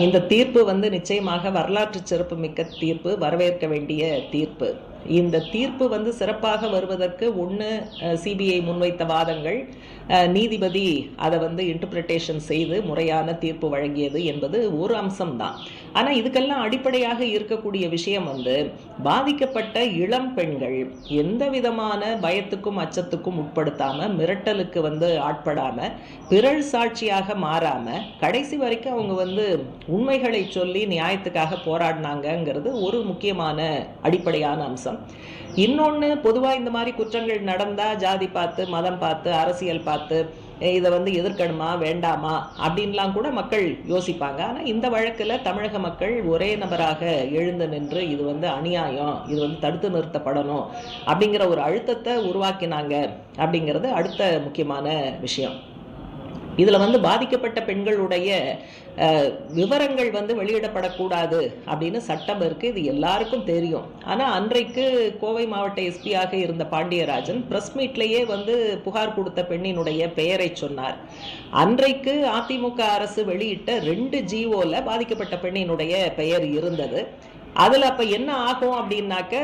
இந்த தீர்ப்பு வந்து நிச்சயமாக வரலாற்று சிறப்பு மிக்க தீர்ப்பு வரவேற்க வேண்டிய தீர்ப்பு. இந்த தீர்ப்பு வந்து சிறப்பாக வருவதற்கு ஒன்று சிபிஐ முன்வைத்த வாதங்கள். நீதிபதி அதை வந்து இன்டர்பிரிட்டேஷன் செய்து முறையான தீர்ப்பு வழங்கியது என்பது ஒரு அம்சம்தான். ஆனால் இதுக்கெல்லாம் அடிப்படையாக இருக்கக்கூடிய விஷயம் வந்து பாதிக்கப்பட்ட இளம் பெண்கள் எந்த விதமான பயத்துக்கும் அச்சத்துக்கும் உட்படுத்தாமல் மிரட்டலுக்கு வந்து ஆட்படாமல் பிறல் சாட்சியாக மாறாமல் கடைசி வரைக்கும் அவங்க வந்து உண்மைகளை சொல்லி நியாயத்துக்காக போராடினாங்கங்கிறது ஒரு முக்கியமான அடிப்படையான அம்சம். இன்னொன்று பொதுவாக இந்த மாதிரி குற்றங்கள் நடந்தா ஜாதி பார்த்து மதம் பார்த்து அரசியல் பார்த்து இதை வந்து எதிர்க்கணுமா? வேண்டாமா? அப்படின்லாம் கூட மக்கள் யோசிப்பாங்க. ஆனால் இந்த வழக்கில் தமிழக மக்கள் ஒரே நபராக எழுந்து நின்று இது வந்து அநியாயம் இது வந்து தடுத்து நிறுத்தப்படணும் அப்படிங்கிற ஒரு அழுத்தத்தை உருவாக்கினாங்க அப்படிங்கிறது அடுத்த முக்கியமான விஷயம். இதில் வந்து பாதிக்கப்பட்ட பெண்களுடைய விவரங்கள் வந்து வெளியிடப்படக்கூடாது அப்படின்னு சட்டம் இருக்குது இது எல்லாருக்கும் தெரியும். ஆனால் அன்றைக்கு கோவை மாவட்ட எஸ்பியாக இருந்த பாண்டியராஜன் ப்ரெஸ் மீட்லேயே வந்து புகார் கொடுத்த பெண்ணினுடைய பெயரை சொன்னார். அன்றைக்கு அதிமுக அரசு வெளியிட்ட ரெண்டு ஜிஓவில் பாதிக்கப்பட்ட பெண்ணினுடைய பெயர் இருந்தது. அதில் அப்போ என்ன ஆகும் அப்படின்னாக்க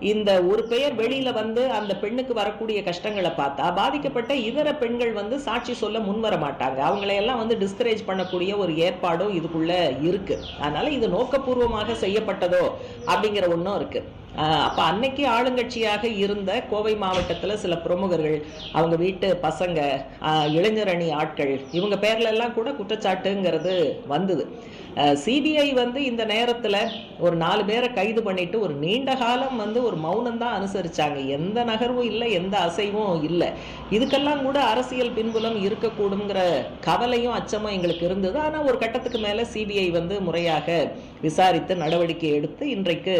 இந்த ஒரு பெயர் வெளியில வந்து அந்த பெண்ணுக்கு வரக்கூடிய கஷ்டங்களை பார்த்தா பாதிக்கப்பட்ட இதர பெண்கள் வந்து சாட்சி சொல்ல முன்வர மாட்டாங்க. அவங்களையெல்லாம் வந்து டிஸ்கரேஜ் பண்ணக்கூடிய ஒரு ஏற்பாடும் இதுக்குள்ள இருக்கு. அதனால இது நோக்கபூர்வமாக செய்யப்பட்டதோ அப்படிங்கிற ஒன்றும் இருக்கு. ஆஹ் அன்னைக்கு ஆளுங்கட்சியாக இருந்த கோவை மாவட்டத்துல சில பிரமுகர்கள் அவங்க வீட்டு பசங்க இளைஞரணி இளைஞர் அணி ஆட்கள் இவங்க பேர்ல எல்லாம் கூட குற்றச்சாட்டுங்கிறது வந்தது. சிபிஐ வந்து இந்த நேரத்தில் ஒரு நாலு பேரை கைது பண்ணிட்டு ஒரு நீண்ட காலம் வந்து ஒரு மௌனம் தான் அனுசரித்தாங்க எந்த நகர்வும் இல்லை எந்த அசைவும் இல்லை. இதுக்கெல்லாம் கூட அரசியல் பின்புலம் இருக்கக்கூடுங்கிற கவலையும் அச்சமும் எங்களுக்கு இருந்தது. ஆனால் ஒரு கட்டத்துக்கு மேலே சிபிஐ வந்து முறையாக விசாரித்து நடவடிக்கை எடுத்து இன்றைக்கு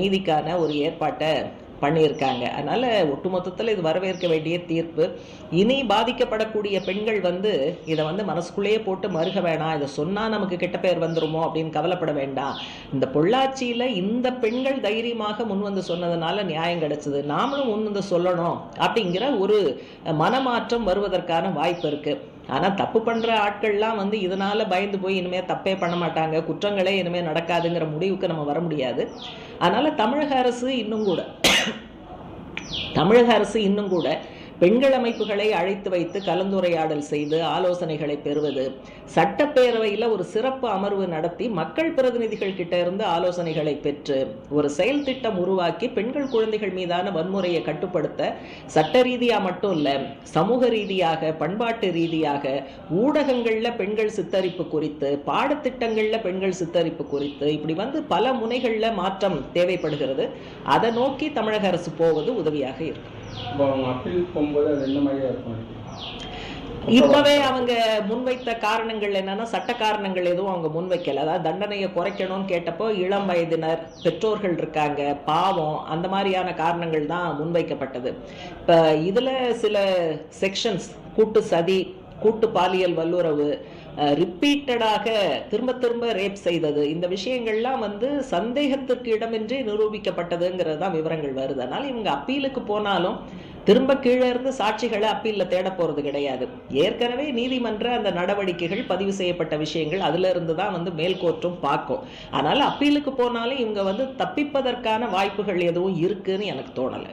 நீதிக்கான ஒரு ஏற்பாட்டை பண்ணியிருக்காங்க. அதனால் ஒட்டுமொத்தத்தில் இது வரவேற்க வேண்டிய தீர்ப்பு. இனி பாதிக்கப்படக்கூடிய பெண்கள் வந்து இதை வந்து மனசுக்குள்ளேயே போட்டு மறுக வேணாம். இதை சொன்னால் நமக்கு கெட்ட பேர் வந்துருமோ அப்படின்னு கவலைப்பட வேண்டாம். இந்த பொள்ளாச்சியில் இந்த பெண்கள் தைரியமாக முன் வந்து சொன்னதுனால நியாயம் கிடைச்சது. நாமளும் முன் வந்து சொல்லணும் அப்படிங்கிற ஒரு மனமாற்றம் வருவதற்கான வாய்ப்பு இருக்குது ஆனா தப்பு பண்ற ஆட்கள்லாம் வந்து இதனால பயந்து போய் இனிமே தப்பே பண்ண மாட்டாங்க. குற்றங்களே இனிமே நடக்காதுங்கிற முடிவுக்கு நம்ம வர முடியாது. அதனால தமிழக அரசு இன்னும் கூட தமிழக அரசு இன்னும் கூட பெண்கள் அமைப்புகளை அழைத்து வைத்து கலந்துரையாடல் செய்து ஆலோசனைகளை பெறுவது. சட்டப்பேரவையில் ஒரு சிறப்பு அமர்வு நடத்தி மக்கள் பிரதிநிதிகள் கிட்ட இருந்து ஆலோசனைகளை பெற்று ஒரு செயல் திட்டம் உருவாக்கி பெண்கள் குழந்தைகள் மீதான வன்முறையை கட்டுப்படுத்த சட்ட ரீதியா மட்டும் இல்ல சமூக ரீதியாக பண்பாட்டு ரீதியாக ஊடகங்கள்ல பெண்கள் சித்தரிப்பு குறித்து பாடத்திட்டங்கள்ல பெண்கள் சித்தரிப்பு குறித்து இப்படி வந்து பல முனைகள்ல மாற்றம் தேவைப்படுகிறது. அதை நோக்கி தமிழக அரசு போவது உதவியாக இருக்கும். இப்போ அவங்க போகும்போது அது இருக்கும் இப்பவே அவங்க முன்வைத்த காரணங்கள் என்னன்னா சட்ட காரணங்கள் எதுவும் அவங்க முன்வைக்கல. அதாவது தண்டனையை குறைக்கணும்னு கேட்டப்போ இளம் வயதினர் பெற்றோர்கள் இருக்காங்க பாவம் அந்த மாதிரியான காரணங்கள் தான் முன்வைக்கப்பட்டது. இப்ப இதுல சில செக்ஷன்ஸ் கூட்டு சதி கூட்டு பாலியல் வல்லுறவு ரிப்பீட்டடாக திரும்ப திரும்ப ரேப் செய்தது. இந்த விஷயங்கள்லாம் வந்து சந்தேகத்திற்கு இடமின்றி நிரூபிக்கப்பட்டதுங்கிறது தான் விவரங்கள் வருது. அதனால் இவங்க அப்பீலுக்கு போனாலும் திரும்ப கீழே இருந்து சாட்சிகளை அப்பீலில் தேட போகிறது கிடையாது. ஏற்கனவே நீதிமன்ற அந்த நடவடிக்கைகள் பதிவு செய்யப்பட்ட விஷயங்கள் அதிலிருந்து தான் வந்து மேல்கோற்றும் பார்க்கும். அதனால் அப்பீலுக்கு போனாலும் இவங்க வந்து தப்பிப்பதற்கான வாய்ப்புகள் எதுவும் இருக்குன்னு எனக்கு தோணலை.